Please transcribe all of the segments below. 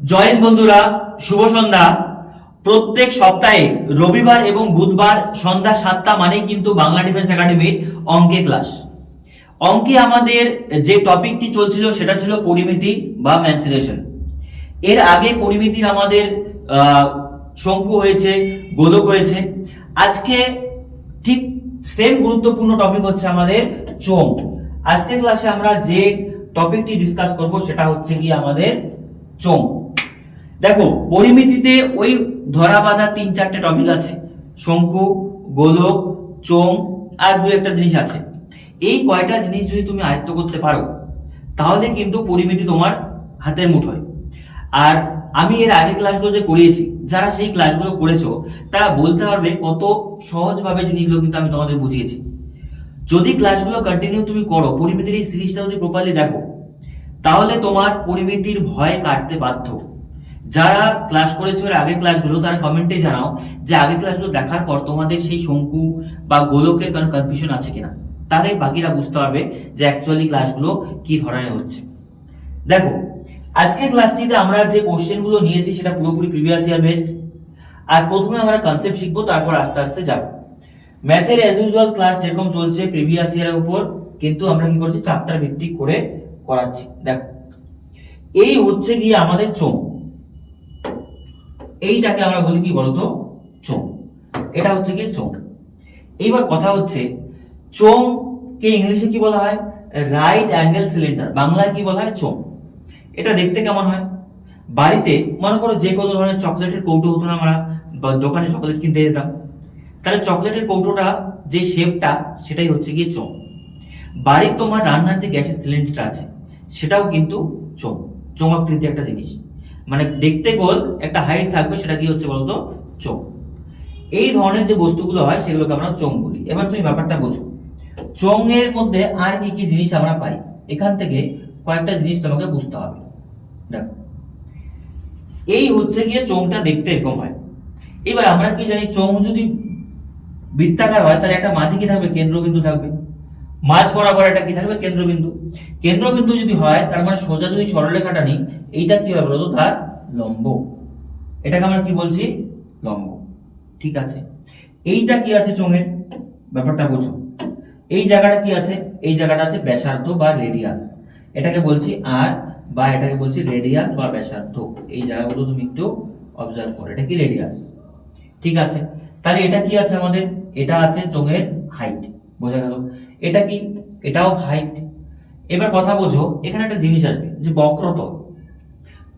Join বন্ধুরা, শুভ সন্ধ্যা। প্রত্যেক সপ্তাহে রবিবার এবং বুধবার সন্ধ্যা সাতটা মানেই কিন্তু বাংলা ডিফেন্স একাডেমির অঙ্কে ক্লাস। অঙ্কে আমাদের যে টপিকটি চলছিল সেটা ছিল পরিমিতি বা ম্যান্সিলেশন এর আগে পরিমিতির আমাদের শঙ্কু হয়েছে, গোলক হয়েছে। আজকে ঠিক সেম গুরুত্বপূর্ণ টপিক হচ্ছে আমাদের চোম আজকের ক্লাসে আমরা যে টপিকটি ডিসকাস করব সেটা হচ্ছে কি আমাদের চোম দেখো, পরিমিতিতে ওই ধরা বাঁধা তিন চারটে টপিক আছে। শঙ্কু, গোলক চোম আর দু একটা জিনিস আছে। এই কয়টা জিনিস যদি তুমি আয়ত্ত করতে পারো, তাহলে কিন্তু পরিমিতি তোমার হাতের মুঠোয়। আর আমি এর আগে ক্লাসগুলো যে করিয়েছি, যারা সেই ক্লাসগুলো করেছ, তারা বলতে পারবে কত সহজভাবে জিনিসগুলো কিন্তু আমি তোমাদের বুঝিয়েছি। যদি ক্লাসগুলো কন্টিনিউ তুমি করো, পরিমিতির এই সিরিজটা যদি প্রপারলি দেখো, তাহলে তোমার পরিমিতির ভয় কাটতে বাধ্য। যারা ক্লাস করেছ এর আগের ক্লাসগুলো তারা কমেন্টে জানাও যে আগের ক্লাসগুলো দেখার পর তোমাদের সেই শঙ্কু বা গোলকের কোনো কনফিউশন আছে কিনা। তাহলে বাকিরা বুঝতে পারবে যে অ্যাকচুয়ালি ক্লাসগুলো কি ধরনের হচ্ছে। দেখো, আজকের ক্লাসটিতে আমরা যে কোশ্চেনগুলো নিয়েছি সেটা পুরোপুরি প্রিভিয়াস ইয়ার বেসড আর প্রথমে আমরা কনসেপ্ট শিখব, তারপর আস্তে আস্তে যাব। ম্যাথের অ্যাজ ইউজুয়াল ক্লাস যেরকম চলছে প্রিভিয়াস ইয়ারের উপর, কিন্তু আমরা কি করছি? চ্যাপ্টার ভিত্তিক করে করাচ্ছি। দেখো, এই হচ্ছে গিয়ে আমাদের চোম এইটাকে আমরা বলি কি বলতো? চোম এটা হচ্ছে গিয়ে চোম এইবার কথা হচ্ছে চোম কে ইংলিশে কি বলা হয়? রাইট অ্যাঙ্গেল সিলিন্ডার বাংলায় কি বলা হয়? চোম এটা দেখতে কেমন হয়? বাড়িতে, মনে করো যে কোনো ধরনের চকলেটের কৌটো হতো না আমরা বা দোকানে চকলেট কিনতে যেতাম। তাহলে চকলেটের কৌটোটা যে শেপটা, সেটাই হচ্ছে গিয়ে চোম বাড়ির তোমার রান্নার যে গ্যাসের সিলিন্ডারটা আছে, সেটাও কিন্তু চোম চোমাকৃতি একটা জিনিস। মানে দেখতে গোল, একটা হাইট থাকবে, সেটা কি হচ্ছে বলতো? চোম এই ধরনের যে বস্তুগুলো হয়, সেগুলোকে আমরা চোং বলি। এবার তুমি ব্যাপারটা বোঝো। চোং এর মধ্যে আর কি কি জিনিস আমরা পাই? এখান থেকে কয়েকটা জিনিস তোমাকে বুঝতে হবে। দেখো। এই হচ্ছে গিয়ে চোংটা দেখতে এরকম হয়। এবার আমরা কি জানি চোং যদি বৃত্তাকার হয়, তাহলে একটা মাঝে কি থাকবে? কেন্দ্রবিন্দু থাকবে। মাঝ বরাবর একটা কি থাকবে? কেন্দ্রবিন্দু। কেন্দ্রবিন্দু যদি হয়, তার মানে সোজা যদি সরলরেখাটা নিই, এইটা কি হবে বলতো? তার লম্ব। এটাকে আমরা কি বলছি? লম্ব। ঠিক আছে। এইটা কি আছে চোঙের? ব্যাপারটা বোঝো। এই জায়গাটা কি আছে? এই জায়গাটা আছে ব্যাসার্ধ বা রেডিয়াস। এটাকে বলছি আর, বা এটাকে বলছি রেডিয়াস বা ব্যাসার্ধ। এই জায়গাগুলো তুমি একটু অবজার্ভ করো। এটা কি রেডিয়াস? ঠিক আছে। তাহলে এটা কি আছে আমাদের? এটা আছে চোঙের হাইট বোঝা গেল। এটা কি? এটাও হাইট এবার কথা বোঝো, এখানে একটা জিনিস আসবে, যে বক্রতল।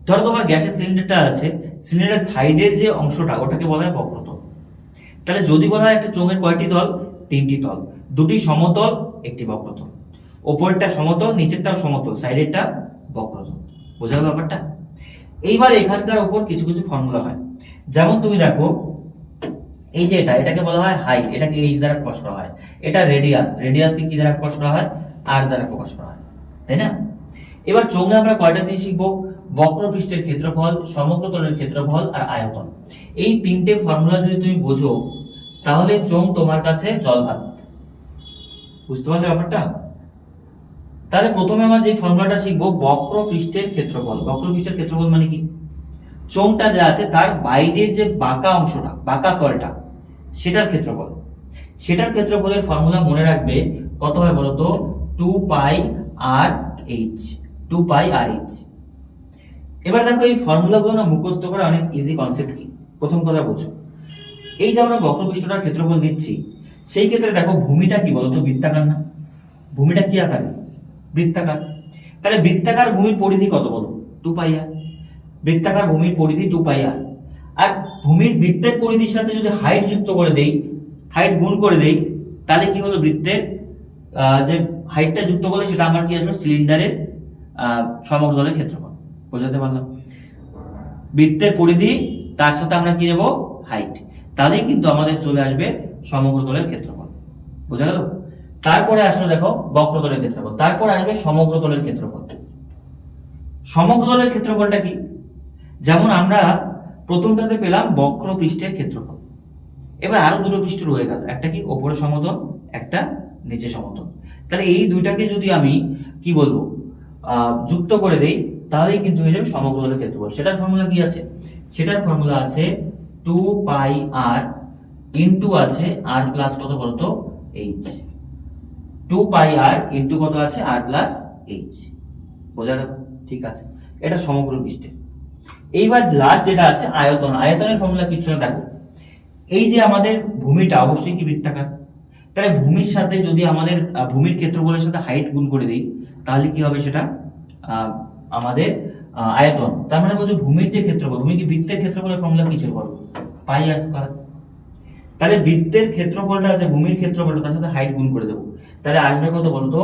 ধরো তোমার গ্যাসের সিলিন্ডারটা আছে, সিলিন্ডারের সাইডের যে অংশটা, ওটাকে বলা হয় বক্রতল। তাহলে যদি বলা হয় একটা চোঙের কয়টি তল? তিনটি তল। দুটি সমতল, একটি বক্রতল। ওপরটা সমতল, নিচেরটাও সমতল, সাইডেরটা বক্রতল। বোঝা গেল ব্যাপারটা? এইবার এখানকার উপর কিছু কিছু ফর্মুলা হয়। যেমন তুমি দেখো, এই যে এটা, এটাকে বলা হয় হাইট, এটাকে এইচ দ্বারা প্রকাশ করা হয়। এটা রেডিয়াস রেডিয়াসকে কি দ্বারা প্রকাশ করা হয়? আর দ্বারা প্রকাশ করা হয়। তাই না? এবার চোঙে আমরা কয়টা জিনিস শিখব? বক্রপৃষ্ঠের ক্ষেত্রফল সমগ্রতলের ক্ষেত্রফল আর আয়তন। এই তিনটে ফর্মুলা যদি তুমি বোঝো, তাহলে চোঙ তোমার কাছে জল ভাত বুঝতে পারলে ব্যাপারটা? তাহলে প্রথমে আমরা যে ফর্মুলাটা শিখব বক্রপৃষ্ঠের ক্ষেত্রফল। বক্রপৃষ্ঠের ক্ষেত্রফল মানে কি? চোঙটা যা আছে, তার বাইরের যে বাঁকা অংশটা, বাঁকা তলটা, সেটার ক্ষেত্রফল। সেটার ক্ষেত্রফলের ফর্মুলা মনে রাখবে, কত হয় বলতো? Two pi r h two pi r h এবার দেখো এই ফর্মুলাগুলো না মুখস্থ করা অনেক ইজি কনসেপ্ট কি? প্রথম কথা বুঝো। এই যে আমরা বক্রপৃষ্ঠটার ক্ষেত্রফল দিচ্ছি সেই ক্ষেত্রে দেখো ভূমিটা কি বলতো? বৃত্তাকার না? ভূমিটা কি আকার? বৃত্তাকার। তাহলে বৃত্তাকার ভূমির পরিধি কত বলো? টু পাই আর বৃত্তাকার ভূমির পরিধি টু পাই আর আর ভূমির বৃত্তের পরিধির সাথে যদি হাইট যুক্ত করে দেই হাইট গুণ করে দেই, তাহলে কি হলো বৃত্তের যে হাইটটা যুক্ত করলে সেটা আমার কি আসবে? সিলিন্ডারের সমগ্রতলের ক্ষেত্রফল। বোঝাতে পারলাম? বৃত্তের পরিধি, তার সাথে আমরা কি নেব? হাইট তাহলেই কিন্তু আমাদের চলে আসবে সমগ্রতলের ক্ষেত্রফল। বোঝা গেল? তারপরে আসলে দেখো, বক্রতলের ক্ষেত্রফল। তারপর আসবে সমগ্র সমগ্রতলের ক্ষেত্রফল। সমগ্রতলের ক্ষেত্রফলটা কি? যেমন আমরা প্রথমটাতে পেলাম বক্র পৃষ্ঠের ক্ষেত্রফল। এবার আরও দুটো পৃষ্ঠ রয়ে গেল। একটা কি? ওপরে সমতল, একটা নিচে সমতল তাহলে এই দুইটাকে যদি আমি, কি বলব যুক্ত করে দেই, তাহলেই কিন্তু হয়ে যাবে সমগ্র তলের ক্ষেত্রফল। সেটার ফর্মুলা কি আছে? সেটার ফর্মুলা আছে টু পাই আর ইন্টু আছে আর প্লাস কত বলতো? H two pi r into কত আছে? আর প্লাস এইচ বোঝা গেল? ঠিক আছে। এটা সমগ্র পৃষ্ঠে। এইবার লাস্ট যেটা আছে, আয়তন। আয়তনের ফর্মুলা কিছু না দেখো। এই যে আমাদের ভূমিটা, অবশ্যই কি বৃত্তাকার? তাহলে ভূমির সাথে যদি আমাদের ভূমির ক্ষেত্রফলের সাথে হাইট গুণ করে দিই, তাহলে কি হবে সেটা? আমাদের আয়তন। তার মানে বলছো ভূমির যে ক্ষেত্রফল, ভূমি কি বৃত্তের ক্ষেত্রফলের ফর্মুলা কি ছিল বলো? পাই আর স্কয়ার তাহলে বৃত্তের ক্ষেত্রফলটা আছে, ভূমির ক্ষেত্রফলটা, তার সাথে হাইট গুণ করে দেবো। তাহলে আসবে কত বলতো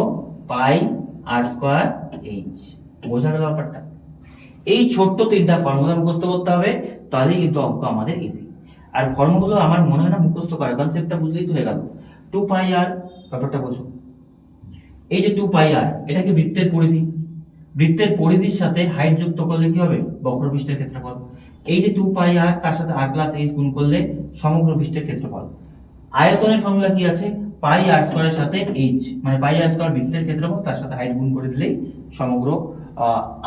পাই আর স্কয়ার এইচ বোঝা গেল ব্যাপারটা? এই ছোট্ট তিনটা ফর্মুলা মুখস্থ করতে হবে, তাহলেই কিন্তু অঙ্ক আমাদের ইজি আর ফর্মুলাগুলো আমার মনে হয় না মুখস্থ করার কনসেপ্টটা বুঝলেই তো হয়ে গেল। টু পাই আর ব্যাপারটা বোঝো। এই যে টু পাই আর এটাকে বৃত্তের পরিধি? বৃত্তের পরিধির সাথে হাইট যুক্ত করলে কি হবে? বক্রপৃষ্ঠের ক্ষেত্রফল। এই যে টু পাই আর তার সাথে আর প্লাস এইচ গুণ করলে সমগ্র পৃষ্ঠের ক্ষেত্রফল। আয়তনের ফর্মুলা কি আছে? পাই আর স্কয়ারের সাথে এইচ মানে পাই আর স্কয়ার বৃত্তের ক্ষেত্রফল, তার সাথে হাইট গুণ করে দিলেই সমগ্র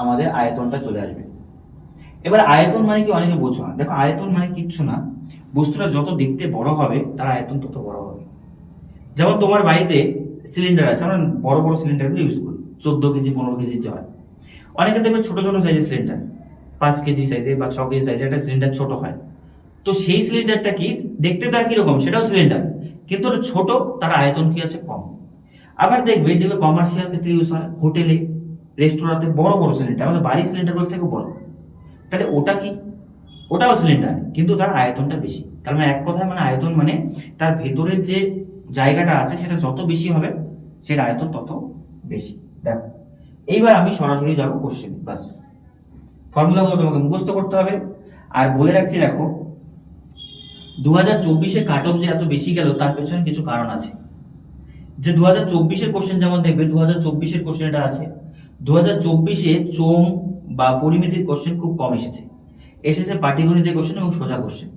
আমাদের আয়তনটা চলে আসবে। এবার আয়তন মানে কি অনেকে বোঝো না। দেখো, আয়তন মানে কিচ্ছু না। বস্তুটা যত দেখতে বড় হবে, তার আয়তন তত বড় হবে। যেমন তোমার বাড়িতে সিলিন্ডার আছে, আমরা বড় বড় সিলিন্ডারগুলো ইউজ করি, চোদ্দ কেজি, পনেরো কেজি হয়। অনেকে দেখবে ছোট ছোট সাইজের সিলিন্ডার পাঁচ কেজি সাইজে বা ছ কেজি সাইজে একটা সিলিন্ডার ছোট হয়। তো সেই সিলিন্ডারটা কি, দেখতে তার কীরকম, সেটাও সিলিন্ডার কিন্তু ওটা ছোট, তার আয়তন কি আছে কম। আবার দেখবে যেগুলো কমার্শিয়াল ক্ষেত্রে ইউজ হয় হোটেলে রেস্টুরেন্টে বড় বড় সিলিন্ডার আমাদের বাড়ির সিলিন্ডারগুলো থেকে বড়। তাহলে ওটা কি? ওটাও সিলিন্ডার কিন্তু তার আয়তনটা বেশি। তার মানে এক কথায় মানে আয়তন মানে তার ভেতরের যে জায়গাটা আছে, সেটা যত বেশি হবে সের আয়তন তত বেশি। দেখো, এইবার আমি সরাসরি যাব কোশ্চেন বাস ফর্মুলাগুলো তোমাকে মুখস্থ করতে হবে। আর বলে রাখছি, দেখো দু হাজার চব্বিশে কাট অফ যে এত বেশি গেল, তার পেছনে কিছু কারণ আছে। যে দু হাজার চব্বিশের কোশ্চেন যেমন দেখবে দু হাজার চব্বিশের কোশ্চেন এটা আছে। দু হাজার চব্বিশে চোম বা পরিমিতির কোশ্চেন খুব কম এসেছে। এসেছে পাটিগণিতের কোশ্চেন এবং সোজা কোশ্চেন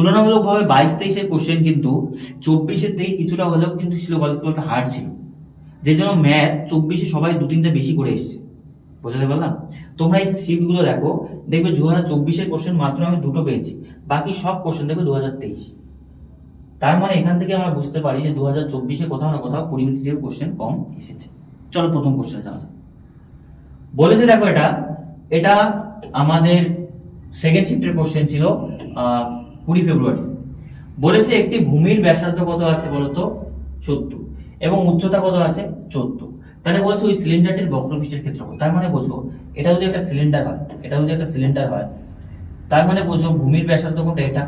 তুলনামূলকভাবে বাইশ তেইশের কোশ্চেন কিন্তু চব্বিশের থেকে কিছুটা হলেও কিন্তু ছিল বলতে হার্ড ছিল। যে জন্য ম্যাথ চব্বিশে সবাই দু তিনটা বেশি করে এসছে। বোঝাতে পারলাম? তোমরা এই শিটগুলো দেখো, দেখবে দু হাজার চব্বিশের কোশ্চেন মাত্র আমি দুটো পেয়েছি, বাকি সব কোশ্চেন দেখবে দু হাজার তেইশ। তার মানে এখান থেকে আমরা বুঝতে পারি যে দু হাজার চব্বিশে কোথাও না কোথাও পরিমিতি থেকে কোশ্চেন কম এসেছে। চলো প্রথম কোশ্চেনে যাওয়া যাক। বলেছে দেখো এটা এটা আমাদের সেকেন্ড শিফটের কোশ্চেন ছিল কুড়ি ফেব্রুয়ারি। বলেছে একটি ভূমির ব্যাসার্ধ কত আছে বলতো? চোদ্দ। এবং উচ্চতা কত আছে? চোদ্দ। তাহলে বলছো ওই সিলিন্ডারটির বক্রপৃষ্ঠের ক্ষেত্রফল। তার মানে বোঝো, এটা যদি একটা সিলিন্ডার হয়, এটা যদি একটা সিলিন্ডার হয়, তার মানে বোঝো ভূমির ব্যাসার্ধ কোনটা? এটা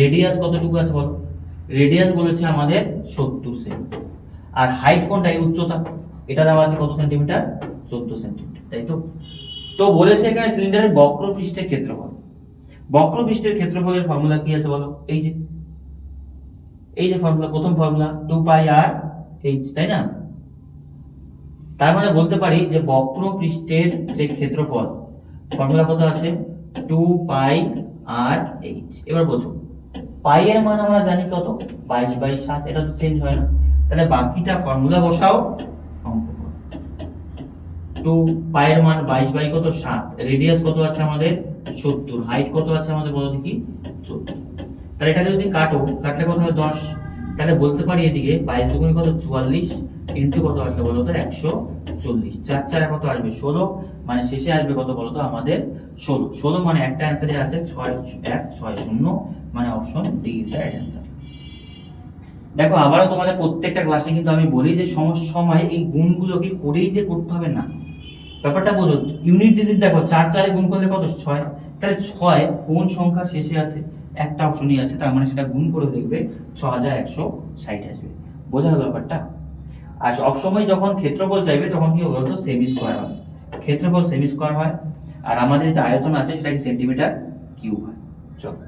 রেডিয়াস কতটুকু আছে বলো? রেডিয়াস বলেছে আমাদের সত্তর সেন্ট আর হাইট কোনটা? এই উচ্চতা। এটা দেওয়া আছে কত সেন্টিমিটার? চোদ্দ সেন্টিমিটার। তাই তো? তো বলেছে এখানে সিলিন্ডারের বক্রপৃষ্ঠের ক্ষেত্রফল। বক্রপৃষ্ঠের ক্ষেত্রফলের ফর্মুলা কি আছে বলো? এই যে। এই যে ফর্মুলা প্রথম formula two pi r h তাই না? তার মানে বলতে পারি যে বক্রপৃষ্ঠের যে ক্ষেত্রফল ফর্মুলা কত আছে? টু পাই আর এইচ এবার বোঝো। পাই এর মান আমরা জানি কত? বাইশ বাই সাত, এটা তো চেঞ্জ হয় না। তাহলে বাকিটা ফর্মুলা বসাও অঙ্ক টু পায়ের মান বাইশ বাই কত? সাত। রেডিয়াস কত আছে আমাদের? সত্তর। হাইট কত আছে আমাদের বলো দেখি? চোদ্দ। তাহলে এটাকে যদি কাটো, কাটলে কত হয়? দশ। তাহলে বলতে পারি এদিকে বাইশ দুগুণে কত? চুয়াল্লিশ। ইন্টু কত আসবে বলো তো? একশো চল্লিশ। চার চারে কত আসবে? ষোলো। মানে শেষে আসবে কত বলো তো? আমাদের ষোলো। ষোলো মানে একটা অ্যান্সারে আছে, ছয়, এক, ছয়, শূন্য। মানে option D is the answer দেখো, আবারও তোমাদের প্রত্যেকটা ক্লাসে কিন্তু আমি বলি যে সমস্ত সময় এই গুণগুলোকে করেই যে করতে হবে না। ব্যাপারটা বোঝো ইউনিট ডিজিট দেখো, চার চারে গুণ করলে কত? ছয়। তাহলে ছয় কোন সংখ্যার শেষে আছে? একটা অপশনই আছে, তার মানে সেটা গুণ করে দেখবে ছ হাজার একশো ষাট আসবে। বোঝা গেল ব্যাপারটা? আর সবসময় যখন ক্ষেত্রফল চাইবে, তখন কি বলতো? সেমি স্কোয়ার হয় ক্ষেত্রফল সেমি স্কোয়ার হয়, আর আমাদের যে আয়তন আছে, সেটা কি সেন্টিমিটার কিউব হয়। চলো।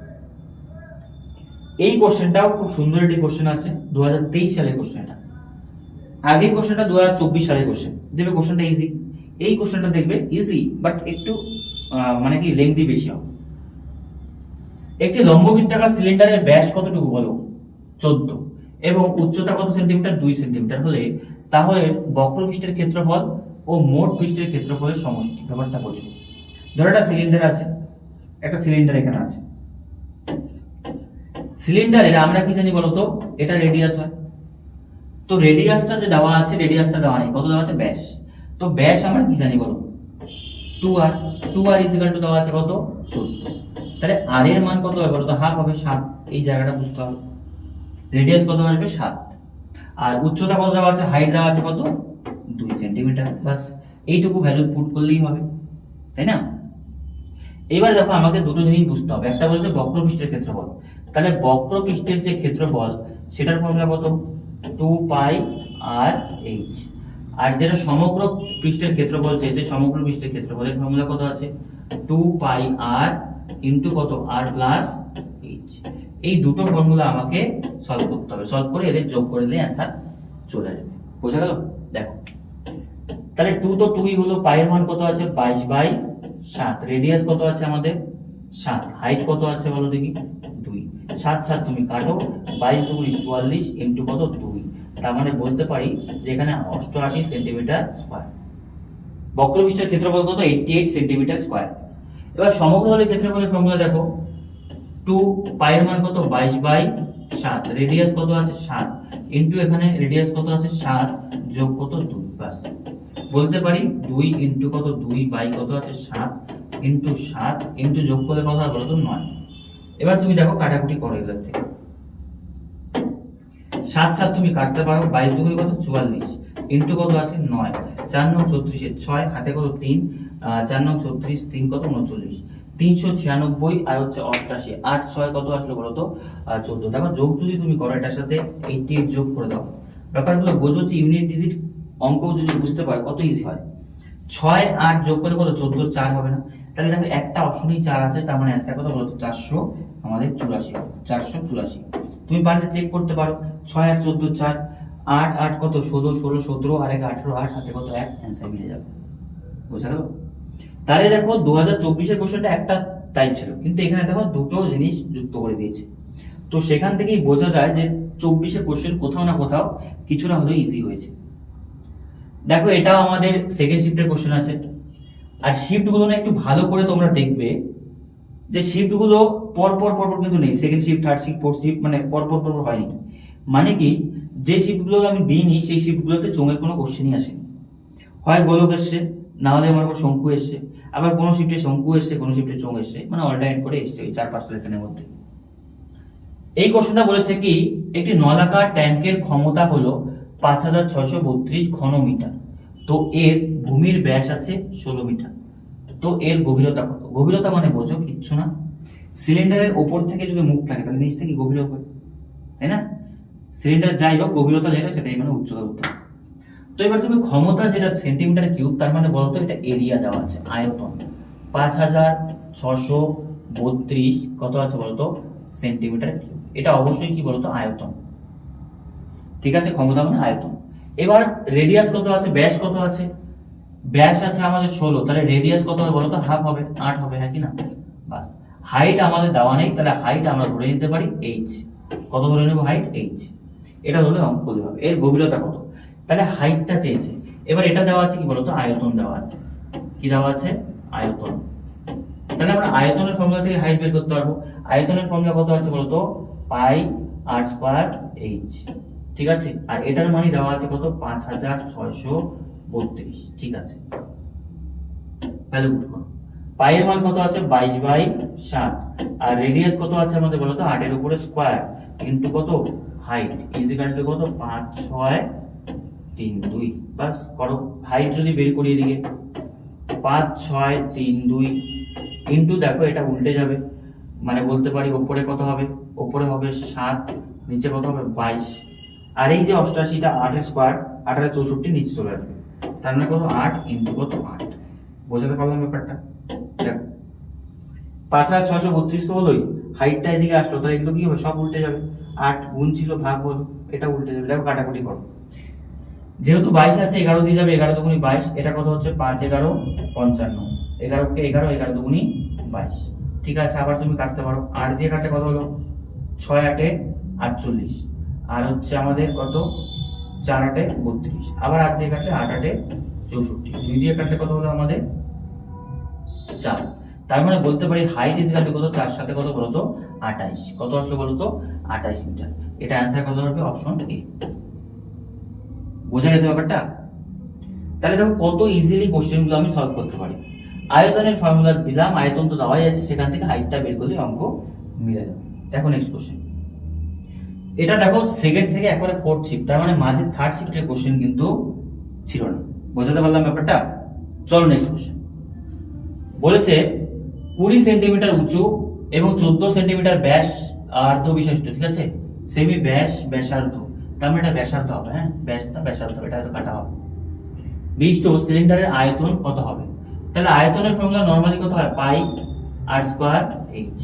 এই কোশ্চেনটাও খুব সুন্দর একটি কোশ্চেন আছে দু হাজার তেইশ সালের কোশ্চেন এটা আগের কোশ্চেনটা দু হাজার চব্বিশ সালের কোশ্চেন দেখবে কোশ্চেনটা ইজি এই কোশ্চেনটা দেখবে ইজি বাট একটু মানে কি লেংদি বেশি হবে। একটি লম্ববৃত্তাকার সিলিন্ডারের ব্যাস কতটুকু বলো? চোদ্দ। এবং উচ্চতা কত সেন্টিমিটার? দুই সেন্টিমিটার। হলে তাহলে বক্রপৃষ্ঠের ক্ষেত্রফল ও মোট পৃষ্ঠের ক্ষেত্রফলের সমষ্টি, ব্যাপারটা বোঝো। ধরো একটা সিলিন্ডার আছে। একটা সিলিন্ডার এখানে আছে। সিলিন্ডারের আমরা কি জানি বলতো? এটা রেডিয়াস হয়। তো রেডিয়াসটা যে দেওয়া আছে রেডিয়াসটা দেওয়া নেই। কত দেওয়া আছে? ব্যাস। তো ব্যাস আমরা কি জানি বলো? Two r two r is equal to দেওয়া আছে কত? তাহলে আর এর মান কত হবে বলতো হাফ হবে সাত। এই জায়গাটা বুঝতে হবে। রেডিয়াস কত আসবে? সাত। আর উচ্চতা কত দেওয়া আছে? হাইট দেওয়া আছে কত? দুই সেন্টিমিটার বাস এইটুকু ভ্যালু পুট করলেই হবে। তাই না? এবার দেখো আমাকে দুটো জিনিস বুঝতে হবে। একটা বলছে বক্রপৃষ্ঠের ক্ষেত্রফল। তাহলে বক্রপৃষ্ঠের যে ক্ষেত্রফল, সেটার ফর্মুলা কত? Two pi r H R যেটা সমগ্র পৃষ্ঠের ক্ষেত্রফল চেয়েছে, সমগ্র পৃষ্ঠের ক্ষেত্রফলের ফর্মুলা কত আছে? টু পাই আর ইন্টু কত? আর প্লাস এইচ এই দুটো ফর্মুলা আমাকে সলভ করতে হবে। সলভ করে এদের যোগ করে দিলে অ্যান্সার চলে আসবে। বোঝা গেল? দেখো। তাহলে টু তো টুই হলো পায়ের মান কত আছে? বাইশ বাই সাত। রেডিয়াস কত আছে আমাদের? সাত। হাইট কত আছে বলো দেখি? দুই। সাত সাত তুমি কাটো। বাইশ দুগুণি চুয়াল্লিশ ইন্টু কত? দুই। তার মানে বলতে পারি যে এখানে অষ্টআশি সেন্টিমিটার স্কোয়ার। বক্রপৃষ্ঠের ক্ষেত্রফল কত? Eighty eight centimetre square. এবার সমগ্র হলে ক্ষেত্রফলের ফর্মুলা দেখো। টু পায়ের মান কত? বাইশ বাই সাত। রেডিয়াস কত আছে? সাত। ইন্টু এখানে রেডিয়াস কত আছে? সাত। যোগ কত? দুই বাস বলতে পারি দুই ইন্টু কত? দুই বাই কত আছে? সাত। ইন্টু সাত। ইন্টু যোগ করলে কত বলো তো নয়। এবার তুমি দেখো কাটাকুটি করো এগুলোর থেকে। সাত সাত তুমি কাটতে পারো, বাইশ দুগুণি কত? চুয়াল্লিশ। ইন্টু কত আছে? নয়। চার নং চৌত্রিশের ছয়, হাতে কত? তিন। চার নং চৌত্রিশ, তিন কত? উনচল্লিশ। তিনশো ছিয়ানব্বই আর হচ্ছে অষ্টাশি। আট, ছয় কত আসলো বলো তো? চোদ্দ। দেখো, যোগ যদি তুমি করো এটার সাথে এইটি এইট যোগ করে দাও। ব্যাপারগুলো বোঝো যে ইউনিট ডিজিট অঙ্ক যদি বুঝতে পারো, কত ইজি হয়? ছয়, আট যোগ করে কত? চোদ্দ, চার হবে না। তাহলে দেখো, একটা অপশনেই চার আছে, তার মানে অ্যান্সার কত বলতো চারশো, আমাদের চুরাশি। চারশো চুরাশি। তুমি পারলে চেক করতে পারো। ছয় আট চোদ্দ চার, আট আট কত? ষোলো ষোলো, সতেরো, আর এক আঠেরো, আট হাতে কত? এক অ্যান্সার মিলে যাবে। বোঝা গেল? তাহলে দেখো দু হাজার চব্বিশের কোশ্চেনটা একটা টাইপ ছিল, কিন্তু এখানে দেখো দুটো জিনিস যুক্ত করে দিয়েছে। তো সেখান থেকেই বোঝা যায় যে চব্বিশের কোশ্চেন কোথাও না কোথাও কিছুটা হলেও ইজি হয়েছে। দেখো, এটাও আমাদের সেকেন্ড শিফটের কোশ্চেন আছে। আর শিফটগুলো না একটু ভালো করে তোমরা দেখবে যে শিফটগুলো পর পর পর পর কিন্তু নেই। Second shift third shift fourth shift মানে পর পর পর পর হয়নি। মানে কি, যে শিফটগুলো আমি দিইনি, সেই শিফটগুলোতে চোঙের কোনো কোশ্চেনই আসেনি। হয় গোলক এসছে, না হলে আমার উপর শঙ্কু এসছে, আবার কোনো শিফটে শঙ্কু এসছে, কোনো শিফটে চোঙ এসছে মানে অল্টারনেট করে এসছে ওই চার পাঁচটা লেসনের মধ্যে। এই কোশ্চেনটা বলেছে কি, একটি নলাকার ট্যাঙ্কের ক্ষমতা হলো পাঁচ হাজার ছয়শো বত্রিশ ঘনমিটার। তো এর ভূমির ব্যাস আছে ষোলো মিটার। তো এর গভীরতা কত? গভীরতা মানে বোঝো, কিচ্ছু না। সিলিন্ডারের ওপর থেকে যদি মুখ থাকে, তাহলে নিচ থেকে গভীর হবে তাই না? সিলিন্ডার যাই হোক গভীরতা যেটা, সেটাই মানে উচ্চতা উত্তর তো এবার তুমি ক্ষমতা যেটা সেন্টিমিটার কিউব তার মানে বলতো এটা এরিয়া দেওয়া আছে, আয়তন। পাঁচ হাজার ছশো বত্রিশ, কত আছে বলতো সেন্টিমিটার কিউব এটা অবশ্যই কি বলতো আয়তন। ঠিক আছে? ক্ষমতা মানে আয়তন। এবার রেডিয়াস কত আছে? ব্যাস কত আছে? ব্যাস আছে আমাদের ষোলো। তাহলে রেডিয়াস কত হবে বলতো হাফ হবে, আট হবে হ্যাঁ কি না? বাস। হাইট আমাদের দেওয়া নেই, তাহলে হাইট আমরা ধরে নিতে পারি এইচ কত ধরে নেব? হাইট এইচ এটা ধরলে অঙ্ক হবে। এর গভীরতা কত? তাহলে হাইটটা চেয়েছে। এবার এটা দেওয়া আছে কি বলতো? আয়তন দেওয়া আছে। কি দেওয়া আছে? আয়তন। তাহলে আমরা আয়তনের ফর্মুলা থেকে হাইট বের করতে পারব। আয়তনের ফর্মুলা কত আছে বলতো? পাই আর স্কোয়ার এইচ ঠিক আছে? আর এটার মানে দেওয়া আছে কত? পাঁচ হাজার ছয়শো বত্রিশ। ঠিক আছে? ভ্যালু গুড করো। পায়ের মান কত আছে? বাইশ বাই সাত। আর রেডিয়াস কত আছে আমাদের বলতো? আটের উপরে স্কোয়ার ইন্টু কত? হাইট ইজিক্যাল টু কত? পাঁচ, ছয়, তিন, দুই। বাস, করো। হাইট যদি বের করি এদিকে। পাঁচ, ছয়, তিন, দুই। ইন্টু দেখো, এটা উল্টে যাবে। মানে বলতে পারি ওপরে কত হবে? ওপরে হবে সাত, নিচে কত হবে? বাইশ। আর এই যে অষ্টাশিটা আটের স্কোয়ার আঠারো চৌষট্টি নিচে চলে আসবে। তার মানে কত? আট ইন্টু কত? আট। বোঝাতে পারলাম ব্যাপারটা? দেখো। পাঁচ হাজার ছশো বত্রিশ তো হলোই। হাইটটা এদিকে আসলো, তাহলে এগুলো কি হবে? সব উল্টে যাবে। আট গুণ ছিল ভাগ হলো, এটা উল্টে যাবে, দেখো কাটাকুটি করো। যেহেতু বাইশ আছে, এগারো দিয়ে যাবে, এগারো দুগুনি বাইশ, এটা কত হচ্ছে? পাঁচ, এগারো, পঞ্চান্ন। এগারোকে এগারো এগারো দুগুনি বাইশ। ঠিক আছে, আবার তুমি কাটতে পারো। আট দিয়ে কাটলে কত হলো? ছয় আটে আটচল্লিশ। আর হচ্ছে আমাদের কত? চার আটে বত্রিশ। আবার আট দিয়ে কাটলে আট আটে চৌষট্টি। দুই দিয়ে কাটলে কত হলো আমাদের? চার। তার মানে বলতে পারি হাইট ইজ কত? চার সাথে কত বলো তো আঠাইশ কত আসলো বলো আঠাইশ মিটার। এটা অ্যান্সার কত হবে? অপশন এ বোঝা গেছে ব্যাপারটা? তাহলে দেখো কত ইজিলি কোশ্চেনগুলো আমি সলভ করতে পারি। আয়তনের ফর্মুলা দিলাম, আয়তন তো দেওয়াই আছে, সেখান থেকে হাইটটা বের করলে অঙ্ক মিলে যাবে। দেখো নেক্সট কোশ্চেন এটা দেখো সেকেন্ড থেকে একবারে ফোর্থ শিফট তার মানে মাঝে থার্ড শিফটের কোশ্চেন কিন্তু ছিল না। বোঝাতে পারলাম ব্যাপারটা? চলো নেক্সট কোশ্চেন বলেছে কুড়ি সেন্টিমিটার উঁচু এবং চোদ্দ সেন্টিমিটার ব্যাস আর্ধ বিশিষ্ট ঠিক আছে? সেমি ব্যাস, ব্যাসার্ধ। তার মানে এটা ব্যাসার্ধ হবে হ্যাঁ? ব্যাস না, ব্যাসার্ধ এটা হয়তো কাটা হবে। বিশিষ্ট সিলিন্ডারের আয়তন কত হবে? তাহলে আয়তনের ফর্মুলা নর্মালি কত হয়? পাই আর স্কোয়ার এইচ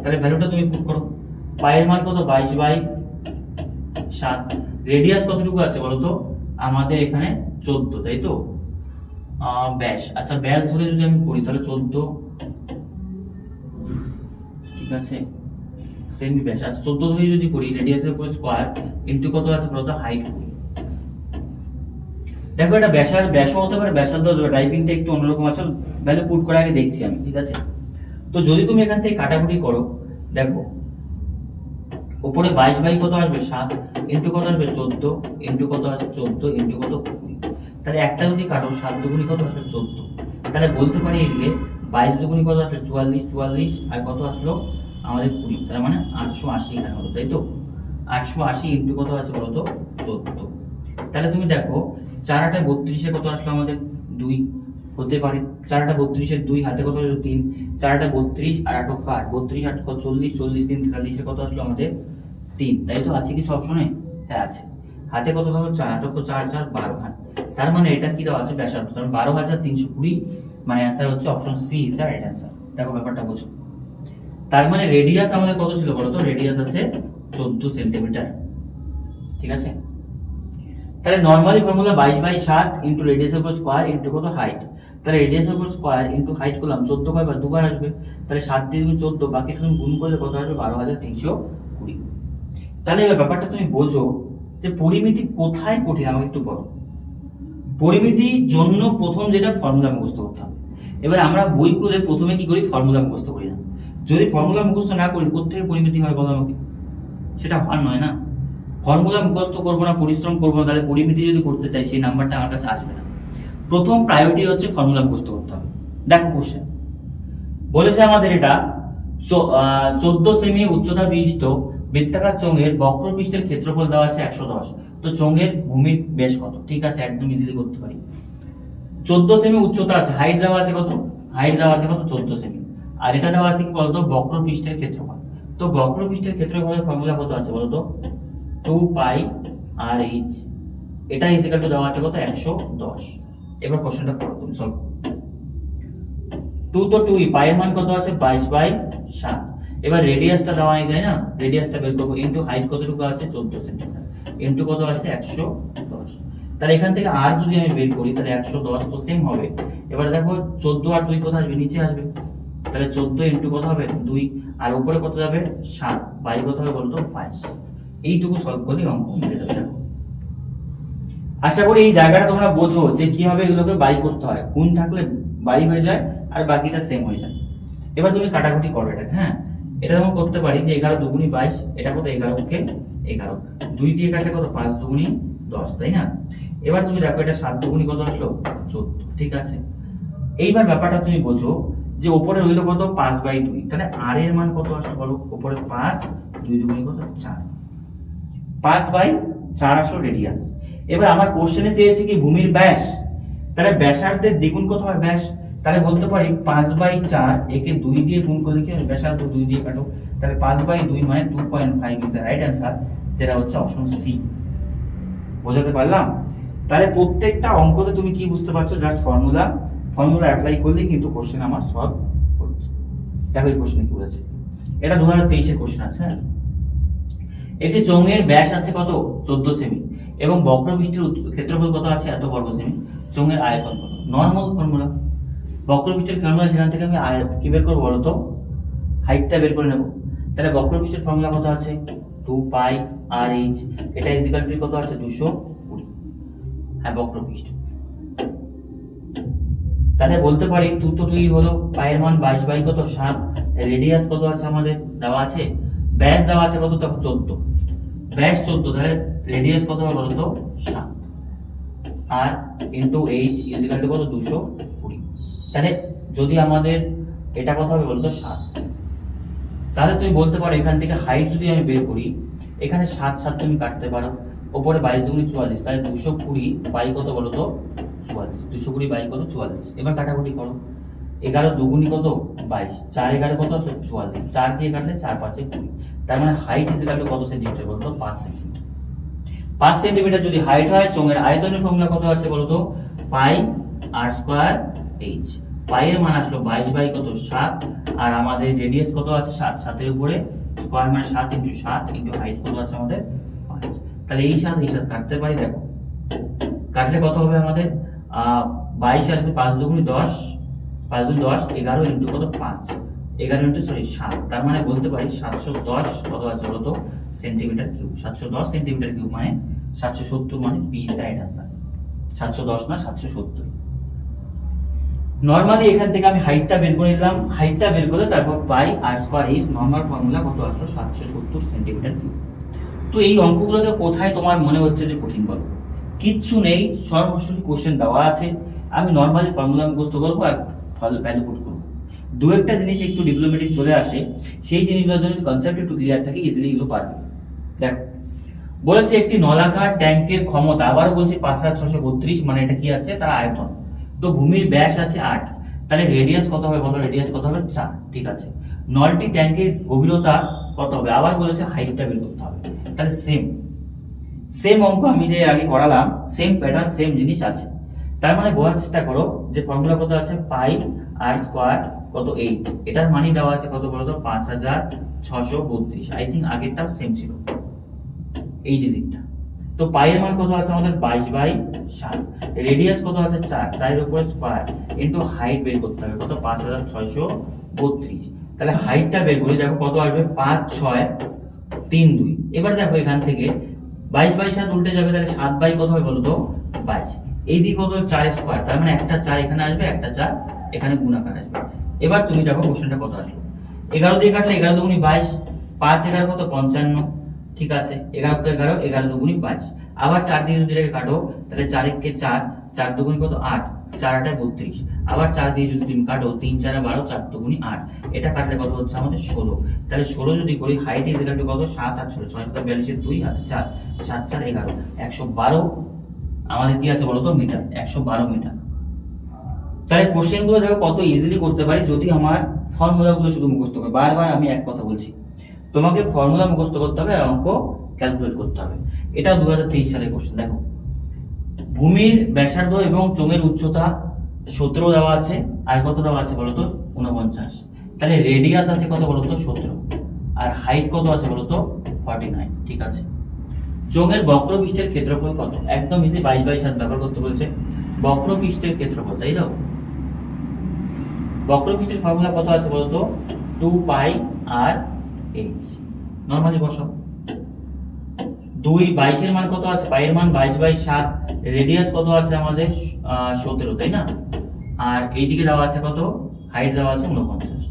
তাহলে ভ্যালুটা তুমি পুট করো। পায়ের মান কত? বাইশ বাই সাত। রেডিয়াস কতটুকু আছে বলতো আমাদের এখানে চোদ্দ, তাই তো? ব্যাস। আচ্ছা ব্যাস ধরে যদি আমি করি, তাহলে চোদ্দ। ঠিক আছে? সেমি ব্যাস আচ্ছা চোদ্দ ধরে যদি করি রেডিয়াসের উপর স্কোয়ার ইন্টু কত আছে বলতো হাইট দেখো এটা ব্যাসার ব্যাসও হতে পারে ব্যাসার্ধ হতে পারে টাইপিংটা একটু অন্যরকম আছে ভ্যালু পুট করার আগে দেখছি আমি, ঠিক আছে? তো যদি তুমি এখান থেকে কাটাকুটি করো, দেখো, উপরে বাইশ বাই কত আসবে? সাত ইন্টু কত আসবে? চোদ্দ ইন্টু কত আসবে? চোদ্দ ইন্টু কত? কুড়ি তাহলে একটা যদি কাটো, সাত দুগুনি কত আসবে? চোদ্দ। তাহলে বলতে পারি এদিকে বাইশ দুগুনি কত আসবে? চুয়াল্লিশ চুয়াল্লিশ, আর কত আসলো? আমাদের কুড়ি, তার মানে আটশো আশি এখানে হলো তাই তো? আটশো আশি ইন্টু কত আছে বলো তো চোদ্দ। তাহলে তুমি দেখো চার আটে বত্রিশে কত আসলো আমাদের? দুই। হতে পারে, চারটা বত্রিশের দুই, হাতে কত হলো তিন। চারটা বত্রিশ আর আটক কাঠ বত্রিশ আট চল্লিশ চল্লিশ, তিন, তেতাল্লিশে কত আসলো আমাদের? তিন। তাই তো, আছে কি সব শুনে? হ্যাঁ আছে। হাতে কত হলো চার, আটক চার চার, বারো হাত। তার মানে এটা কি দেওয়া আছে? ব্যাসার্ধ। তার মানে বারো হাজার তিনশো কুড়ি মানে অ্যান্সার হচ্ছে option C is the right answer দেখো ব্যাপারটা বুঝো। তার মানে রেডিয়াস আমাদের কত ছিল বলো তো রেডিয়াস আছে চোদ্দ সেন্টিমিটার ঠিক আছে? তাহলে নর্মালি ফর্মুলা বাইশ বাই সাত ইন্টু রেডিয়াসের উপর স্কোয়ার ইন্টু কত? হাইট তাহলে রেডিয়াসের উপর স্কোয়ার ইন্টু হাইট করলাম, চোদ্দ কয়বার দুবার আসবে। তাহলে সাত দিয়ে তুমি চোদ্দ বাকিটা তুমি গুণ করলে কত আসবে? বারো হাজার তিনশো কুড়ি। তাহলে এবার ব্যাপারটা তুমি বোঝো যে পরিমিতি কোথায় কঠিন, আমাকে একটু বলো। পরিমিতির জন্য প্রথম যেটা ফর্মুলা মুখস্থ করতে হবে। এবার আমরা বই খুলে প্রথমে কি করি? ফর্মুলা মুখস্থ করি না। যদি ফর্মুলা মুখস্থ না করি কোথেকে পরিমিতি হয় বলো আমাকে? সেটা হওয়ার নয় না? ফর্মুলা মুখস্থ করব না, পরিশ্রম করব না, তাহলে পরিমিতি যদি করতে চাই, সেই নাম্বারটা আমার কাছে আসবে না। প্রথম প্রায়োরিটি হচ্ছে ফর্মুলা মুখস্থ করতে হবে। দেখো কোশ্চেন বলেছে আমাদের এটা চোদ্দ সেমি উচ্চতা বিশিষ্ট বৃত্তাকার চোঙের বক্রপৃষ্ঠের ক্ষেত্রফল দেওয়া আছে একশো দশ। তো চোঙের ভূমির বেশ কত? ঠিক আছে, একদম ইজিলি করতে পারি। চোদ্দ সেমি উচ্চতা আছে হাইট দেওয়া আছে কত? হাইট দেওয়া আছে কত? চোদ্দ সেমি আর এটা দেওয়া আছে কি বলতো? বক্র বক্রপৃষ্ঠের ক্ষেত্রফল। তো বক্র বক্রপৃষ্ঠের ক্ষেত্রফলের ফর্মুলা কত আছে বলতো? টু পাই আর এইচ এটা ইজিক্যাল টু দেওয়া আছে কত? একশো দশ। এবার কোশ্চেনটা করো, তুমি সলভ টু তো টুই পায়ের মান কত আছে? বাইশ বাই সাত। এবার রেডিয়াসটা দেওয়া নেই তাই না? রেডিয়াসটা বের করব। ইন্টু হাইট কতটুকু আছে? চোদ্দ সেন্টিমিটার ইন্টু কত আছে? একশো দশ। তাহলে এখান থেকে আর যদি আমি বের করি, তাহলে একশো দশ তো সেম হবে। এবার দেখো, চোদ্দ আর দুই কোথায় আসবে? নিচে আসবে। তাহলে চোদ্দ ইন্টু কত হবে? দুই। আর উপরে কত যাবে? সাত। বাই কত হবে বলতো? বাইশ এইটুকু সলভ করলে অঙ্ক মিলে যাবে, দেখো। আশা করি এই জায়গাটা তোমরা বোঝো যে কীভাবে এগুলোকে বাই করতে হয়। গুণ থাকলে বাই হয়ে যায়, আর বাকিটা সেম হয়ে যায়। এবার তুমি কাটাকুটি করো এটাকে হ্যাঁ? এটা যেমন করতে পারি যে এগারো দুগুনি বাইশ, এটা কত? এগারো কে এগারো। দুই দিয়ে কাটে কত? পাঁচ দুগুনি দশ, তাই না? এবার তুমি দেখো, এটা সাত দুগুনি কত আসলো? চোদ্দ। ঠিক আছে? এইবার ব্যাপারটা তুমি বোঝো যে ওপরে রইল কত? পাঁচ বাই দুই। তাহলে আর এর মান কত আসলো বলো? ওপরে পাঁচ, দুই দুগুনি কত? চার। পাঁচ বাই চার আসলো রেডিয়াস এবার আমার কোশ্চেনে চেয়েছে কি ভূমির ব্যাস? তাহলে ব্যাসার্ধের দ্বিগুণ কত হয় ব্যাস? তাহলে বলতে পারি পাঁচ বাই চার একে দুই দিয়ে গুণ করলে কি হবে? ব্যাসার্ধ দুই দিয়ে কাটো। তাহলে পাঁচ বাই দুই মানে two point five is the right answer যেটা হচ্ছে অপশন সি বোঝাতে পারলাম? তাহলে প্রত্যেকটা অঙ্কতে তুমি কি বুঝতে পারছ? জাস্ট ফর্মুলা ফর্মুলা অ্যাপ্লাই করলেই কিন্তু কোশ্চেন আমার সলভ হচ্ছে। দেখো এই কোশ্চেনে কি বলেছে। এটা দু হাজার তেইশের কোশ্চেন আছে হ্যাঁ? একটি চোঙের ব্যাস আছে কত? চোদ্দ সেমি এবং বক্রপৃষ্ঠের ক্ষেত্রফল কত আছে? এত বর্গ সেমি চোঙের আয়তন কত? নর্মাল ফর্মুলা বক্রপৃষ্ঠের ফর্মুলা সেখান থেকে আমি কি বের করব বলো তো হাইটটা বের করে নেব। তাহলে বক্রপৃষ্ঠের ফর্মুলা কত আছে? টু পাই আর এইচ এটা ইজিক্যাল কত আছে? দুশো কুড়ি। হ্যাঁ বক্রপৃষ্ঠ তাহলে বলতে পারি টু টুই হলো পায়ের মান বাইশ বাই কত? সাত। রেডিয়াস কত আছে আমাদের? দেওয়া আছে। ব্যাস দেওয়া আছে কত? তখন চোদ্দ। ব্যাস চোদ্দ, তাহলে রেডিয়াস কত হবে বলতো? সাত। R into h is equal to কত? দুশো কুড়ি। তাহলে যদি আমাদের এটা কত হবে বলতো? সাত। তাহলে তুমি বলতে পারো, এখান থেকে হাইট যদি আমি বের করি, এখানে সাত সাত তুমি কাটতে পারো। ওপরে বাইশ দুগুনি চুয়াল্লিশ, তাহলে দুশো কুড়ি বাই কত বলো তো চুয়াল্লিশ দুশো কুড়ি বাই কত? চুয়াল্লিশ। এবার কাটাকুটি করো। এগারো দুগুনি কত? বাইশ। চার এগারো কত? আসলে চুয়াল্লিশ। চার দিয়ে কাটলে চার পাঁচে কুড়ি। তার মানে হাইট হিসেবে কত সেন্টিমিটার বলতো? পাঁচ সেন্টিমিটার পাঁচ সেন্টিমিটার যদি হাইট হয়, চোঙের আয়তনের ফর্মুলা কত আছে বলতো? পাই আর স্কোয়ার এইচ পাইয়ের মান আসলো বাইশ বাই কত? সাত। আর আমাদের রেডিয়াস কত আছে? সাত। সাতের উপরে। স্কোয়ার মানে সাত ইন্টু সাত ইন্টু হাইট কত আছে আমাদের? পাঁচ। তাহলে এই সাত এই সাত কাটতে পারি, দেখো। কাটলে কত হবে আমাদের? বাইশ আর পাঁচ দুগুনি দশ, পাঁচ দুগুনি দশ, এগারো ইন্টু কত? পাঁচ। এগারো ইন্টু সরি সাত। তার মানে বলতে পারি সাতশো দশ কত আছে বলতো? Centimetre cube. সাতশো দশ সেন্টিমিটার কিউব মানে সাতশো সত্তর মানে বি সাইড আনসার। সাতশো দশ না সাতশো সত্তর। নর্মালি এখান থেকে আমি হাইটটা বের করে নিলাম। হাইটটা বের করে তারপর pi r square h normal formula কত আসলো? সাতশো সত্তর সেন্টিমিটার কিউব। তো এই অঙ্কগুলোতে কোথায় তোমার মনে হচ্ছে যে কঠিন বলো? কিচ্ছু নেই সরাসরি কোশ্চেন দেওয়া আছে। আমি নর্মালি ফর্মুলা মুখস্থ করব আর ফল ভ্যালু পুট করব। দু একটা জিনিস একটু ডিপ্লোমেটিক চলে আসে, সেই জিনিসগুলো যদি কনসেপ্ট একটু ক্লিয়ার থাকে ইজিলি এগুলো পারবে। দেখো, বলেছে একটি নলাকার ট্যাঙ্কের ক্ষমতা আবার বলছে পাঁচ হাজার ছশো বত্রিশ মানে এটা কি আছে? তার আয়তন। তো ভূমির ব্যাস আছে আট। তাহলে রেডিয়াস কত হবে বলো? রেডিয়াস কত হবে? চার। ঠিক আছে। নলটি ট্যাঙ্কের গভীরতা কত হবে? আবার বলেছে হাইটটা বের করতে হবে। তাহলে সেম সেম অঙ্ক আমি যে আগে করালাম সেম প্যাটার্ন সেম জিনিস আছে। তার মানে বোঝার চেষ্টা করো যে ফর্মুলা কত আছে? পাই আর স্কোয়ার কত এইট এটার মানি দেওয়া আছে কত বলতো পাঁচ হাজার ছশো বত্রিশ। আই থিঙ্ক আগেরটাও সেম ছিল। এই ডিজিটটা তো পাইয়ের মান কত আছে? আমাদের বাইশ বাই সাত। রেডিয়াস কত আছে? চার। চারের উপরে স্কোয়ার ইন্টু হাইট বের করতে হবে। কত? পাঁচ হাজার ছয়শো বত্রিশ। তাহলে হাইটটা বের করি। দেখো কত আসবে? পাঁচ, ছয়, তিন, দুই। এবার দেখো এখান থেকে বাইশ বাই সাত উল্টে যাবে, তাহলে সাত বাই কত হয় বলতো? বাইশ। এই দিক কত? চার স্কোয়ার তার মানে একটা চার এখানে আসবে, একটা চার এখানে গুণাকার আসবে। এবার তুমি দেখো কোশ্চেনটা কত আসলো? এগারো দিয়ে কাটলে এগারো দুগুনি বাইশ, পাঁচ এগারো কত? পঞ্চান্ন। ঠিক আছে, এগারো তো এগারো এগারো দুগুনি বাইশ। আবার চার দিয়ে যদি কাটো, তাহলে চার কে চার চার দুগুনি কত? আট। চার আটায় বত্রিশ। আবার চার দিয়ে যদি তুমি কাটো, তিন, চারে বারো, চার দুগুনি আট। এটা কাটলে কত হচ্ছে? আমাদের ষোলো। তাহলে ষোলো যদি করি হাইট ইজ টু কত? সাত আর ষোলো। ছয় সাত বিয়াল্লিশের দুই আর চার। সাত, চার, এগারো। একশো বারো আমাদের কি আছে বলতো? মিটার। একশো বারো মিটার। তাহলে কোশ্চেনগুলো দেখো কত ইজিলি করতে পারি যদি আমার ফর্মুলা গুলো শুধু মুখস্থ করে। বারবার আমি এক কথা বলছি। তোমাকে ফর্মুলা মুখস্থ করতে হবে আর অঙ্ক ক্যালকুলেট করতে হবে। এটা দু সালের কোশ্চেন দেখো ভূমির ব্যাসার্ধ এবং চোঙের উচ্চতা সতেরো দেওয়া আছে। আর কত দেওয়া আছে বলতো উনপঞ্চাশ তাহলে রেডিয়াস আছে কত বলতো সতেরো। আর হাইট কত আছে বলতো ফর্টি নাইন ঠিক আছে। চোঙের বক্রপৃষ্ঠের ক্ষেত্রফল কত? একদম ইজি বাইশ বাই সাত ব্যবহার করতে বলছে। বক্রপৃষ্ঠের ক্ষেত্রফল, তাই তো? বক্রপৃষ্ঠের ফর্মুলা কত আছে বলতো two pi r h normally বসাও। দুই বাইশের মান কত আছে? পায়ের মান বাইশ বাই সাত রেডিয়াস কত আছে আমাদের? সতেরো, তাই না? আর এইদিকে দেওয়া আছে কত? হাইট দেওয়া আছে উনপঞ্চাশ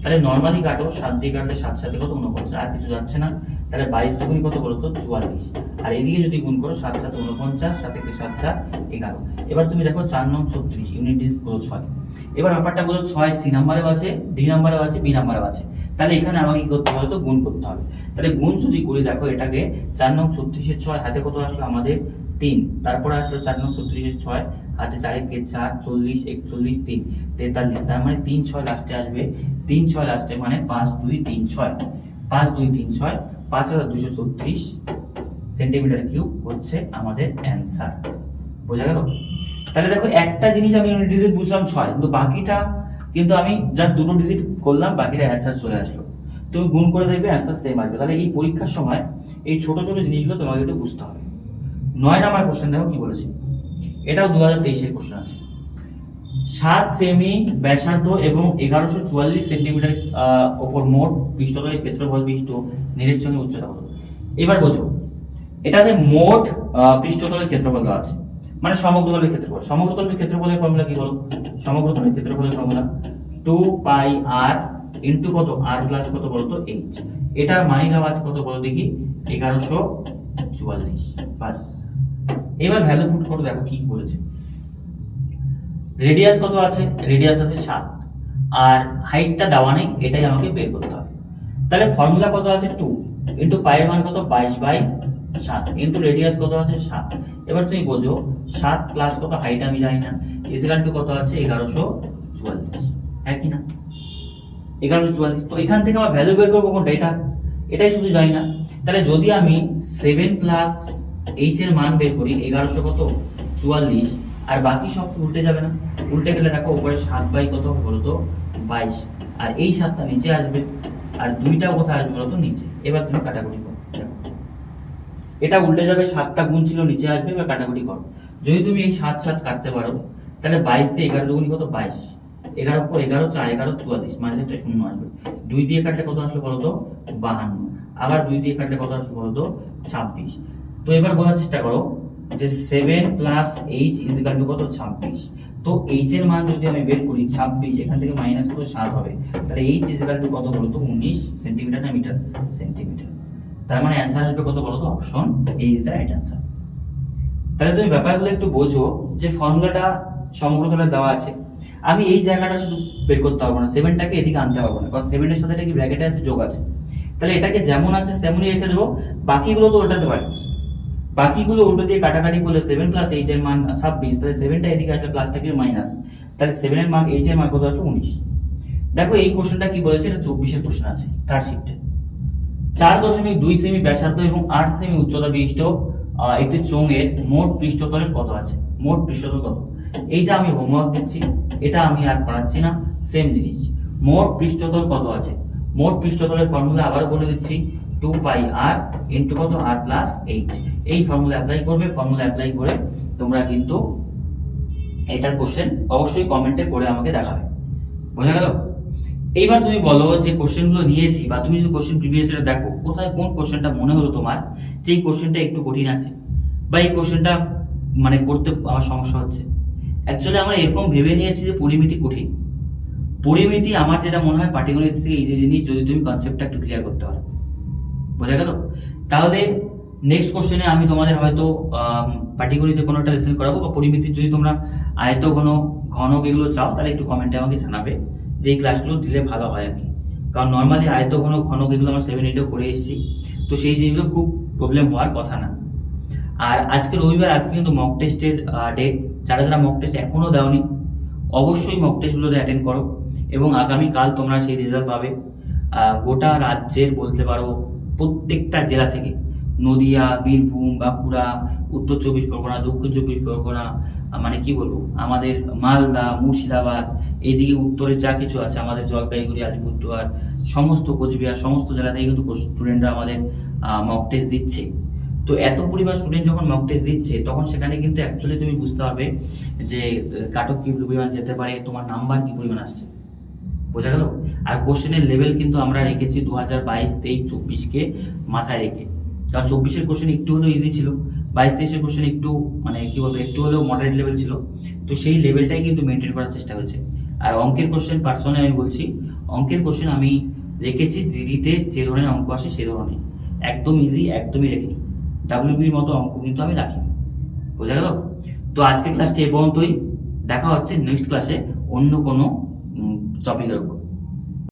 তাহলে নর্মালি কাটো, সাত দিয়ে কাটলে সাত সাথে কত? উনপঞ্চাশ আর কিছু যাচ্ছে না। তাহলে বাইশ দুগুনি কত বলতো? চুয়াল্লিশ। আর এইদিকে যদি গুণ করো, সাত সাথে উনপঞ্চাশ সাত থেকে সাত চার এগারো। এবার তুমি দেখো চার নং ছত্রিশ ইউনিট ডিস হলো ছয়। এবার ব্যাপারটা বলো ছয় সি নাম্বারেও আছে, ডি নাম্বারেও আছে, বি নাম্বারেও আছে। তাহলে এখানে আমাকে করতে হবে তো গুণ করতে হবে। তাহলে গুণ যদি করি, দেখো এটাকে চার নং ছত্রিশের ছয় হাতে কত আসলো? আমাদের তিন। তারপরে আসলো চার নং ছত্রিশের ছয়, হাতে চারে চার, চল্লিশ, একচল্লিশ, তিন। তেতাল্লিশ, তার মানে তিন ছয় লাস্টে আসবে। তিন ছয় লাস্টে মানে পাঁচ দুই তিন ছয়। পাঁচ দুই তিন ছয়, পাঁচ হাজার দুশো ছত্রিশ সেন্টিমিটার কিউব হচ্ছে আমাদের অ্যান্সার। বোঝা গেল? তাহলে দেখো একটা জিনিস আমি ইউনিট বুঝলাম ছয়, কিন্তু বাকিটা কিন্তু আমি জাস্ট দুটো ডিজিট করলাম, বাকিটা অ্যান্সার চলে আসলো। তুমি গুণ করে দেখবে অ্যান্সার সেম আসবে। তাহলে এই পরীক্ষার সময় এই ছোট ছোট জিনিসগুলো তোমাকে একটু বুঝতে হবে। নয় নাম্বার কোশ্চেন দেখো কি বলেছে? এটাও দু হাজার তেইশের কোশ্চেন আছে। সাত সেমি ব্যাসার্ধ এবং এগারোশো চুয়াল্লিশ সেন্টিমিটার ওপর মোট পৃষ্ঠতলের ক্ষেত্রফল বিশিষ্ট নিরের সঙ্গে উচ্চতা কত? এবার বোঝো। এটাতে মোট পৃষ্ঠতলের ক্ষেত্রফল দেওয়া আছে। মানে সমগ্র তলের ক্ষেত্রফল। সমগ্র তলের ক্ষেত্রফলের ফর্মুলা কি বলো? সমগ্র তলের ক্ষেত্রফলের formula two pi r into কত? আর প্লাস কত বলো তো? এইচ এটার মানি দেওয়া আছে কত বলো দেখি? এগারোশো চুয়াল্লিশ। বাস। এবার ভ্যালু পুট করো, দেখো কি বলেছে। রেডিয়াস কত আছে? রেডিয়াস আছে সাত। আর হাইটটা দেওয়া নেই, এটাই আমাকে বের করতে হবে। তাহলে ফর্মুলা কত আছে? টু ইন্টু পায়ের মান কত? বাইশ বাই সাত। ইন্টু রেডিয়াস কত আছে? সাত। এবার তুমি বোঝো, সাত প্লাস কত? হাইট আমি জানি না। ইসিকাল টু কত আছে? এগারোশো চুয়াল্লিশ। হ্যাঁ কি না? এগারোশো চুয়াল্লিশ। তো এখান থেকে আমার ভ্যালু বের করব কোনটা? এটা। এটাই শুধু জানি না। তাহলে যদি আমি সেভেন প্লাস এইচ এর মান বের করি, এগারোশো কত? চুয়াল্লিশ। আর বাকি সব উল্টে যাবে না। উল্টে গেলে দেখো, উপরে সাত বাই কত বলতো বাইশ। আর এই সাতটা নিচে আসবে। আর দুইটা কোথায় আসবে বলতো নিচে। এবার তুমি কাটাকুটি। এটা উল্টে যাবে, সাতটা গুণ ছিল, নিচে আসবে বা কাটাকুটি করো। যদি তুমি এই সাত সাত কাটতে পারো, তাহলে বাইশ দিয়ে এগারো দুগুনি কত? বাইশ। এগারো পর এগারো চার, এগারো চুয়াল্লিশ, মাঝে একটা শূন্য আসবে। দুই দিয়ে কাটলে কত আসবে বলতো বাহান্ন। আবার দুই দিয়ে কাটলে কত বলো তো? ছাব্বিশ। তো এবার বোঝার চেষ্টা করো যে seven plus h is equal to কত? ছাব্বিশ। তো এইচ এর মান যদি আমি বের করি, ছাব্বিশ, এখান থেকে মাইনাস করে সাত হবে। তাহলে এইচ ইজ ইকাল টু কত বলতো উনিশ সেন্টিমিটার না মিটার? সেন্টিমিটার। তার মানে অ্যান্সার আসবে কত বলতো? Option A is the right answer তাহলে তুমি ব্যাপারগুলো একটু বোঝো যে ফর্মুলাটা সমগ্র তলে দেওয়া আছে। আমি এই জায়গাটা শুধু বের করতে পারব না সেভেনটাকে এদিকে আনতে পারব না, কারণ সেভেনের সাথে এটা কি ব্র্যাকেটে আছে? যোগ আছে। তাহলে এটাকে যেমন আছে তেমনই রেখে দেবো। বাকিগুলো তো উল্টাতে পারি। বাকিগুলো উল্টো দিয়ে কাটাকাটি করলে সেভেন প্লাস এইচ এর মান ছাব্বিশ, তাহলে সেভেনটা এদিকে আসলে প্লাসটাকে মাইনাস তাহলে সেভেনের মান এইচ এর মান কত আসবে? উনিশ। দেখো এই কোশ্চেনটা কি বলেছে? এটা চব্বিশের কোশ্চেন আছে থার্ড শিফটে চার দশমিক দুই সেমি ব্যাসার্ধ এবং আট সেমি উচ্চতা বিশিষ্ট একটি চোঙের মোট পৃষ্ঠতলের কত আছে? মোট পৃষ্ঠতল কত? এইটা আমি হোমওয়ার্ক দিচ্ছি, এটা আমি আর করাচ্ছি না সেম জিনিস। মোট পৃষ্ঠতল কত আছে? মোট পৃষ্ঠতলের ফর্মুলা আবার বলে দিচ্ছি টু পাই আর ইন্টু কত? আর প্লাস এইচ এই ফর্মুলা অ্যাপ্লাই করবে ফর্মুলা অ্যাপ্লাই করে তোমরা কিন্তু এটার কোশ্চেন অবশ্যই কমেন্টে করে আমাকে দেখাবে। বোঝা গেল? এইবার তুমি বলো যে কোশ্চেনগুলো নিয়েছি বা তুমি যদি কোশ্চেন প্রিভিয়াস দেখো, কোথায় কোন কোশ্চেনটা মনে হলো তোমার? যে এই কোশ্চেনটা একটু কঠিন আছে বা এই কোশ্চেনটা মানে করতে আমার সমস্যা হচ্ছে। অ্যাকচুয়ালি আমরা এরকম ভেবে নিয়েছি যে পরিমিতি কঠিন। পরিমিতি আমার যেটা মনে হয় পার্টিকুলার থেকে ইজি জিনিস, যদি তুমি কনসেপ্টটা একটু ক্লিয়ার করতে পারো। বোঝা গেল? তাহলে নেক্সট কোশ্চেনে আমি তোমাদের হয়তো পার্টিকুলারিতে কোনো একটা লেসন করাবো বা পরিমিতির যদি তোমরা আয়ত ঘন, ঘনক এগুলো চাও, তাহলে একটু কমেন্টে আমাকে জানাবে। যে ক্লাসগুলো দিলে ভালো হয় আর কি। কারণ নর্মালি আয়ত ঘন ঘনক এগুলো আমরা সেভেন এইটেও করে এসেছি। তো সেই জিনিসগুলো খুব প্রবলেম হওয়ার কথা না। আর আজকে রবিবার, আজকে কিন্তু মক টেস্টের ডেট যারা যারা মক টেস্ট এখনও দেওনি, অবশ্যই মক টেস্টগুলোতে অ্যাটেন্ড করো এবং আগামীকাল তোমরা সেই রেজাল্ট পাবে। গোটা রাজ্যের বলতে পারো প্রত্যেকটা জেলা থেকে। নদিয়া, বীরভূম, বাঁকুড়া, উত্তর চব্বিশ পরগনা, দক্ষিণ চব্বিশ পরগনা মানে কি বলব, আমাদের মালদা, মুর্শিদাবাদ এইদিকে উত্তরে যা কিছু আছে, আমাদের জলপাইগুড়ি, আলিপুরদুয়ার, সমস্ত কোচবিহার, সমস্ত জেলা থেকে কিন্তু স্টুডেন্টরা আমাদের মক টেস্ট দিচ্ছে। তো এত পরিমাণ স্টুডেন্ট যখন মক টেস্ট দিচ্ছে, তখন সেখানে কিন্তু অ্যাকচুয়ালি তুমি বুঝতে পারবে যে কাটক কি পরিমাণ যেতে পারে, তোমার নাম্বার কি পরিমাণ আসছে। বোঝা গেল? আর কোশ্চেনের লেভেল কিন্তু আমরা রেখেছি দু হাজার বাইশ, তেইশ চব্বিশকে মাথায় রেখে। কারণ চব্বিশের কোশ্চেন একটু হলেও ইজি ছিল। বাইশ তেইশের কোশ্চেন একটু মানে কি বলব, একটু হলেও মডারেট লেভেল ছিল। তো সেই লেভেলটাই কিন্তু মেনটেন করার চেষ্টা হয়েছে। আর অঙ্কের কোশ্চেন পার্সোনালি আমি বলছি, অঙ্কের কোশ্চেন আমি রেখেছি জিডিতে যে ধরনের অঙ্ক আসে সে ধরনের। একদম ইজি একদমই রেখিনি ডাব্লিউবির মতো অঙ্ক কিন্তু আমি রাখিনি। বোঝা গেল? তো আজকের ক্লাসটি এ পর্যন্তই। দেখা হচ্ছে নেক্সট ক্লাসে অন্য কোনো টপিকের উপর।